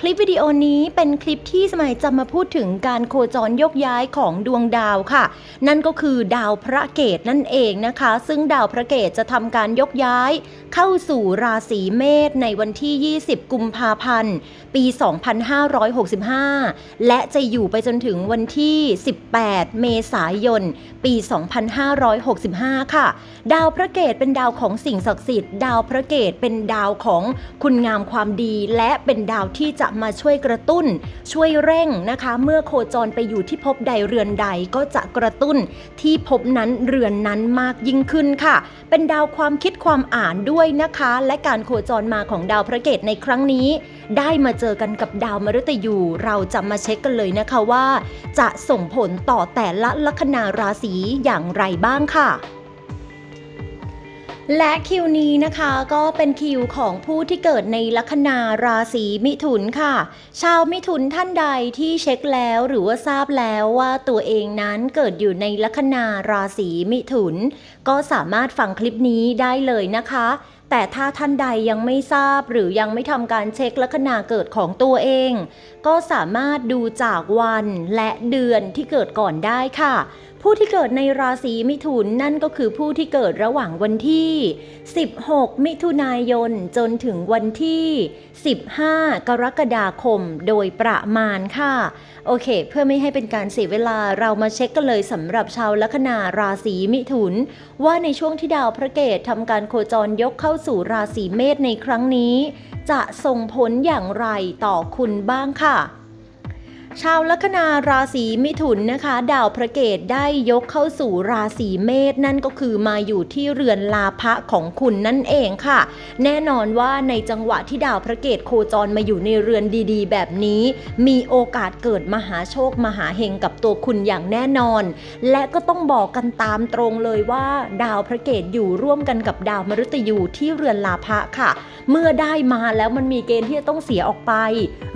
คลิปวิดีโอนี้เป็นคลิปที่สมัยจะมาพูดถึงการโคจรยกย้ายของดวงดาวค่ะ นั่นก็คือดาวพระเกตนั่นเองนะคะ ซึ่งดาวพระเกตจะทำการยกย้ายเข้าสู่ราศีเมษในวันที่ 20 กุมภาพันธ์ ปี 2565 และจะอยู่ไปจนถึงวันที่ 18 เมษายน ปี 2565 ค่ะ ดาวพระเกตเป็นดาวของสิ่งศักดิ์สิทธิ์ ดาวพระเกตเป็นดาวของคุณงามความดีและเป็นดาวที่จะะมาช่วยกระตุ้น ช่วยเร่งนะคะ เมื่อโคจรไปอยู่ที่ภพใดเรือนใดก็จะกระตุ้นที่ภพนั้นเรือนนั้นมากยิ่งขึ้นค่ะ เป็นดาวความคิดความอ่านด้วยนะคะ และการโคจรมาของดาวพระเกตในครั้งนี้ ได้มาเจอกันกับดาวมฤตยู เราจะมาเช็คกันเลยนะคะว่า จะส่งผลต่อแต่ละลัคนาราศีอย่างไรบ้างค่ะ และคิวนี้นะคะก็เป็นคิวของผู้ที่เกิดในลัคนาราศีมิถุนค่ะ ชาวมิถุนท่านใดที่เช็คแล้วหรือว่าทราบแล้วว่าตัวเองนั้นเกิดอยู่ในลัคนาราศีมิถุน ก็สามารถฟังคลิปนี้ได้เลยนะคะ แต่ถ้าท่านใดยังไม่ทราบหรือยังไม่ทำการเช็คลัคนาเกิดของตัวเอง ก็สามารถดูจากวันและเดือนที่เกิดก่อนได้ค่ะ ผู้ที่เกิดในราศีมิถุนนั่นก็คือผู้ที่เกิดระหว่างวันที่ 16 มิถุนายนจนถึงวันที่ 15 กรกฎาคมโดยประมาณค่ะ โอเค เพื่อไม่ให้เป็นการเสียเวลาเรามาเช็คกันเลยสำหรับชาวลัคนาราศีมิถุน ว่าในช่วงที่ดาวพระเกตทำการโคจรยกเข้าสู่ราศีเมษในครั้งนี้ จะส่งผลอย่างไรต่อคุณบ้างค่ะ ชาวลัคนาราศีมิถุนนะคะ ดาวพระเกตได้ยกเข้าสู่ราศีเมษนั่นก็คือมาอยู่ที่เรือนลาภะของคุณนั่นเองค่ะ แน่นอนว่าในจังหวะที่ดาวพระเกตโคจรมาอยู่ในเรือนดีๆ แบบนี้ มีโอกาสเกิดมหาโชคมหาเฮงกับตัวคุณอย่างแน่นอน และก็ต้องบอกกันตามตรงเลยว่า ดาวพระเกตอยู่ร่วมกันกับดาวมฤตยูที่เรือนลาภะค่ะ เมื่อได้มาแล้วมันมีเกณฑ์ที่จะต้องเสียออกไป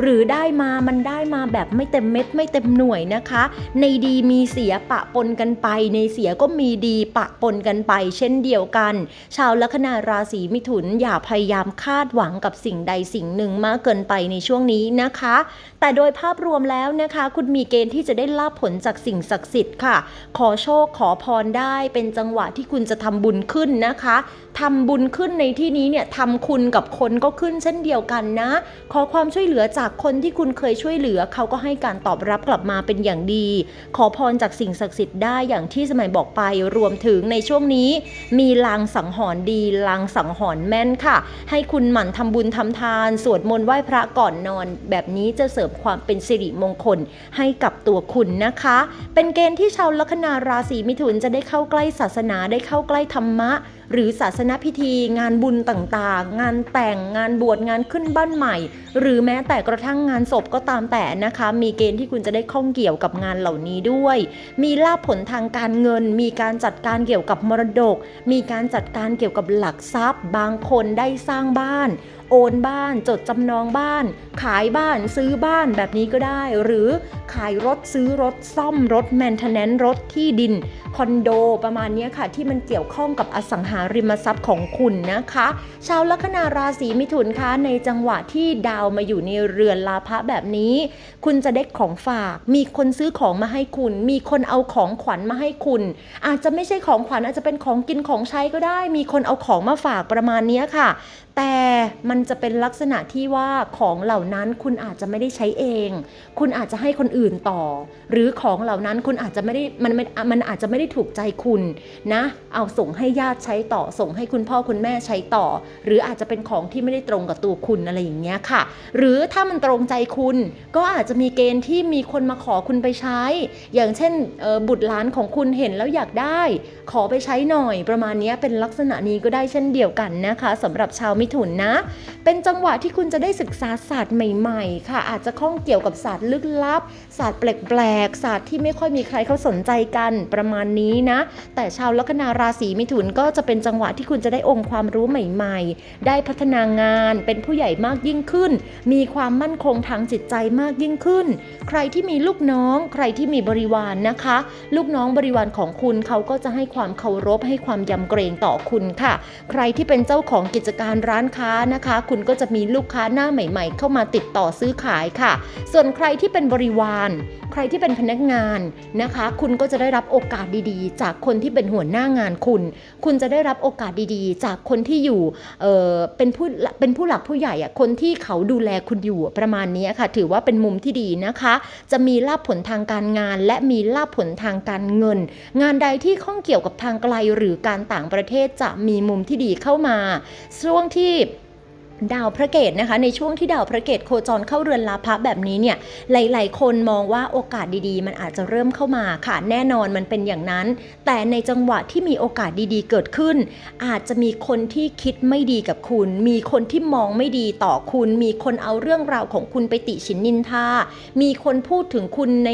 หรือได้มามันได้มาแบบไม่เต็มเม็ดไม่เต็มหน่วยนะคะ ในดีมีเสียปะปนกันไป ในเสียก็มีดีปะปนกันไป เช่นเดียวกัน ชาวลัคนาราศีมิถุนอย่าพยายามคาดหวังกับสิ่งใดสิ่งหนึ่งมากเกินไปในช่วงนี้นะคะ แต่โดยภาพรวมแล้วนะคะ คุณมีเกณฑ์ที่จะได้ลาบผลจากสิ่งศักดิ์สิทธิ์ค่ะ ขอโชคขอพรได้เป็นจังหวะที่คุณจะทำบุญขึ้นนะคะ ทำบุญขึ้นในที่นี้เนี่ยทำคุณกับคนก็ขึ้นเช่นเดียวกันนะ ขอความช่วยเหลือจากคนที่คุณเคยช่วยเหลือ เขาก็ให้การตอบรับกลับมาเป็นอย่างดี ขอพรจากสิ่งศักดิ์สิทธิ์ได้อย่างที่สมัยบอกไปรวมถึงในช่วงนี้ มีลางสังหรณ์ดีลางสังหรณ์แม่นค่ะ ให้คุณหมั่นทำบุญทำทาน สวดมนต์ไหว้พระก่อนนอน แบบนี้จะเสริมความเป็นสิริมงคลให้กับตัวคุณนะคะ เป็นเกณฑ์ที่ชาวลัคนาราศีมิถุนจะได้เข้าใกล้ศาสนาได้เข้าใกล้ธรรมะ หรือศาสนพิธี งานบุญต่างๆ งานแต่งงานบวชงานขึ้นบ้านใหม่ หรือแม้แต่กระทั่งงานศพก็ตามแต่นะคะ มีเกณฑ์ที่คุณจะได้ข้องเกี่ยวกับงานเหล่านี้ด้วย มีลาภผลทางการเงิน มีการจัดการเกี่ยวกับมรดก มีการจัดการเกี่ยวกับหลักทรัพย์ บางคนได้สร้างบ้าน โอนบ้าน จดจำนองบ้าน ขายบ้านซื้อบ้านแบบนี้ก็ได้ หรือขายรถซื้อรถซ่อมรถแมนเทนแนนรถที่ดิน คอนโดประมาณนี้ค่ะ ที่มันเกี่ยวข้องกับอสังหาริมทรัพย์ของคุณนะคะ ชาวลัคนาราศีมิถุนคะในจังหวะที่ดาวมาอยู่ในเรือนลาภะแบบนี้ คุณจะได้ของฝาก มีคนซื้อของมาให้คุณ มีคนเอาของขวัญมาให้คุณ อาจจะไม่ใช่ของขวัญอาจจะเป็นของกินของใช้ก็ได้ มีคนเอาของมาฝากประมาณนี้ค่ะ แต่มันจะเป็นลักษณะที่ว่าของเหล่านั้นคุณอาจจะไม่ได้ใช้เอง คุณอาจจะให้คนอื่นต่อ หรือของเหล่านั้นคุณอาจจะไม่ได้มันมันอาจจะไม่ได้ถูกใจคุณนะ เอาส่งให้ญาติใช้ต่อ ส่งให้คุณพ่อคุณแม่ใช้ต่อ หรืออาจจะเป็นของที่ไม่ได้ตรงกับตัวคุณอะไรอย่างเงี้ยค่ะ หรือถ้ามันตรงใจคุณ ก็อาจจะมีเกณฑ์ที่มีคนมาขอคุณไปใช้ อย่างเช่นบุตรหลานของคุณเห็นแล้วอยากได้ ขอไปใช้หน่อยประมาณนี้เป็นลักษณะนี้ก็ได้เช่นเดียวกันนะคะสำหรับชาวมิถุนนะเป็นจังหวะที่คุณจะได้ศึกษาศาสตร์ใหม่ ๆ ค่ะ อาจจะข้องเกี่ยวกับศาสตร์ลึกลับ ศาสตร์แปลกๆศาสตร์ที่ไม่ค่อยมีใครเขาสนใจกันประมาณนี้นะ แต่ชาวลัคนาราศีมิถุนก็จะเป็นจังหวะที่คุณจะได้องค์ความรู้ใหม่ ๆ ได้พัฒนางาน เป็นผู้ใหญ่มากยิ่งขึ้น มีความมั่นคงทางจิตใจมากยิ่งขึ้น ใครที่มีลูกน้อง ใครที่มีบริวารนะคะ ลูกน้องบริวารของคุณเขาก็จะให้ความเคารพให้ความยำเกรงต่อคุณค่ะ ใครที่เป็นเจ้าของกิจการร้านค้านะคะคุณก็จะมีลูกค้าหน้าใหม่ ๆ เข้ามาติดต่อซื้อขายค่ะ ส่วนใครที่เป็นบริวาร ใครที่เป็นพนักงานนะคะ คุณก็จะได้รับโอกาสดีๆ จากคนที่เป็นหัวหน้างานคุณ คุณจะได้รับโอกาสดีๆ จากคนที่อยู่เเป็นผู้เป็นผู้หลักผู้ใหญ่อะคนที่เขาดูแลคุณอยู่ประมาณนี้ค่ะ ถือว่าเป็นมุมที่ดีนะคะ จะมีลาภผลทางการงาน และมีลาภผลทางการเงิน งานใดที่ข้องเกี่ยวกับทางไกลหรือการต่างประเทศจะมีมุมที่ดีเข้ามาช่วงที่ ดาวพระเกตนะคะในช่วงที่ดาวพระเกตโคจรเข้าเรือนลาภะแบบนี้เนี่ยหลาย ๆ คนมองว่าโอกาสดีๆ มันอาจจะเริ่มเข้ามาค่ะแน่นอนมันเป็นอย่างนั้น แต่ในจังหวะที่มีโอกาสดีๆ เกิดขึ้น อาจจะมีคนที่คิดไม่ดีกับคุณ มีคนที่มองไม่ดีต่อคุณ มีคนเอาเรื่องราวของคุณไปติชินนินทา มีคนพูดถึงคุณใน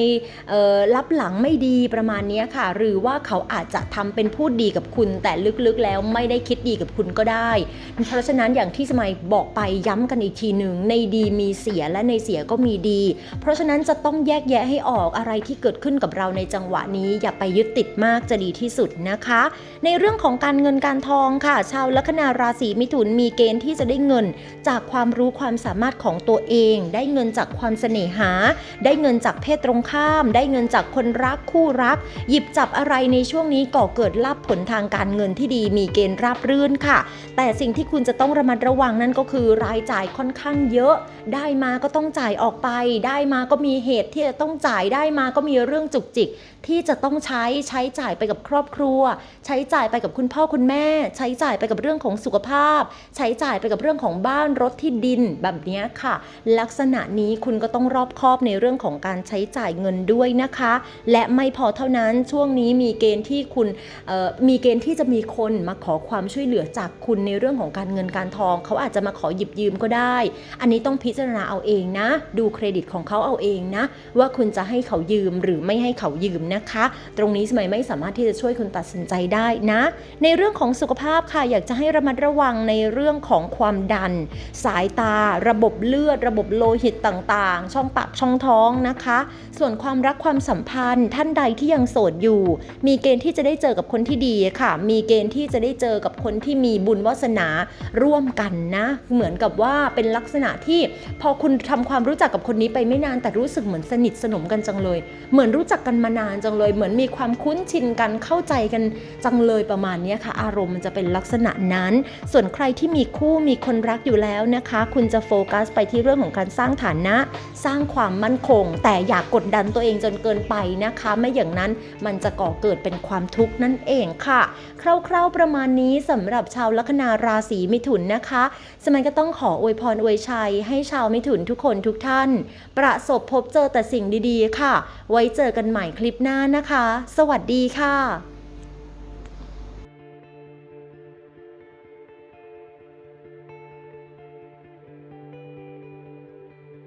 เอ่อลับหลังไม่ดีประมาณนี้ค่ะ หรือว่าเขาอาจจะทำเป็นพูดดีกับคุณ แต่ลึกๆแล้วไม่ได้คิดดีกับคุณก็ได้ เพราะฉะนั้นอย่างที่สมัยบอกไปย้ำกันอีกทีหนึ่งในดีมีเสียและในเสียก็มีดี เพราะฉะนั้นจะต้องแยกแยะให้ออกอะไรที่เกิดขึ้นกับเราในจังหวะนี้ อย่าไปยึดติดมากจะดีที่สุดนะคะ ในเรื่องของการเงินการทองค่ะ ชาวลัคนาราศีมิถุนมีเกณฑ์ที่จะได้เงิน จากความรู้ความสามารถของตัวเอง ได้เงินจากความเสน่หา ได้เงินจากเพศตรงข้าม ได้เงินจากคนรักคู่รัก หยิบจับอะไรในช่วงนี้ก่อเกิดลาภผลทางการเงินที่ดีมีเกณฑ์ราบรื่นค่ะ แต่สิ่งที่คุณจะต้องระมัดระวังนั่นก็คือรายจ่ายค่อนข้างเยอะ ได้มาก็ต้องจ่ายออกไป ได้มาก็มีเหตุที่จะต้องจ่ายได้มาก็มีเรื่องจุกจิก ที่จะต้องใช้ใช้จ่ายไปกับครอบครัว ใช้จ่ายไปกับคุณพ่อคุณแม่ ใช้จ่ายไปกับเรื่องของสุขภาพ ใช้จ่ายไปกับเรื่องของบ้านรถที่ดินแบบนี้ค่ะ ลักษณะนี้คุณก็ต้องรอบคอบในเรื่องของการใช้จ่ายเงินด้วยนะคะ และไม่พอเท่านั้นช่วงนี้มีเกณฑ์ที่คุณมีเกณฑ์ที่จะมีคนมาขอความช่วยเหลือจากคุณในเรื่องของการเงินการทอง เขาอาจจะมาขอหยิบยืมก็ได้ อันนี้ต้องพิจารณาเอาเองนะ ดูเครดิตของเขาเอาเองนะ ว่าคุณจะให้เขายืมหรือไม่ให้เขายืมนะคะ ตรงนี้สมัยไม่สามารถที่จะช่วยคุณตัดสินใจได้นะ ในเรื่องของสุขภาพค่ะ อยากจะให้ระมัดระวังในเรื่องของความดัน สายตา ระบบเลือด ระบบโลหิตต่างๆ ช่องปากช่องท้องนะคะ ส่วนความรักความสัมพันธ์ ท่านใดที่ยังโสดอยู่ มีเกณฑ์ที่จะได้เจอกับคนที่ดีค่ะ มีเกณฑ์ที่จะได้เจอกับคนที่มีบุญวาสนาร่วมกันนะ เหมือนกับว่าเป็นลักษณะที่พอคุณทำความรู้จักกับคนนี้ไปไม่นานแต่รู้สึกเหมือนสนิทสนมกันจังเลย เหมือนรู้จักกันมานานจังเลย เหมือนมีความคุ้นชินกันเข้าใจกันจังเลยประมาณนี้ค่ะ อารมณ์มันจะเป็นลักษณะนั้น ส่วนใครที่มีคู่มีคนรักอยู่แล้วนะคะ คุณจะโฟกัสไปที่เรื่องของการสร้างฐานะ สร้างความมั่นคง แต่อย่ากกดดันตัวเองจนเกินไปนะคะ ไม่อย่างนั้นมันจะก่อเกิดเป็นความทุกข์นั่นเองค่ะ คร่าวๆประมาณนี้สำหรับชาวลัคนาราศีมิถุนนะคะสมัยก็ต้องขออวยพรอวยชัย ให้ชาวมิถุนทุกคนทุกท่าน ประสบพบเจอแต่สิ่งดีๆ ค่ะ ไว้เจอกันใหม่คลิปหน้านะคะ สวัสดีค่ะ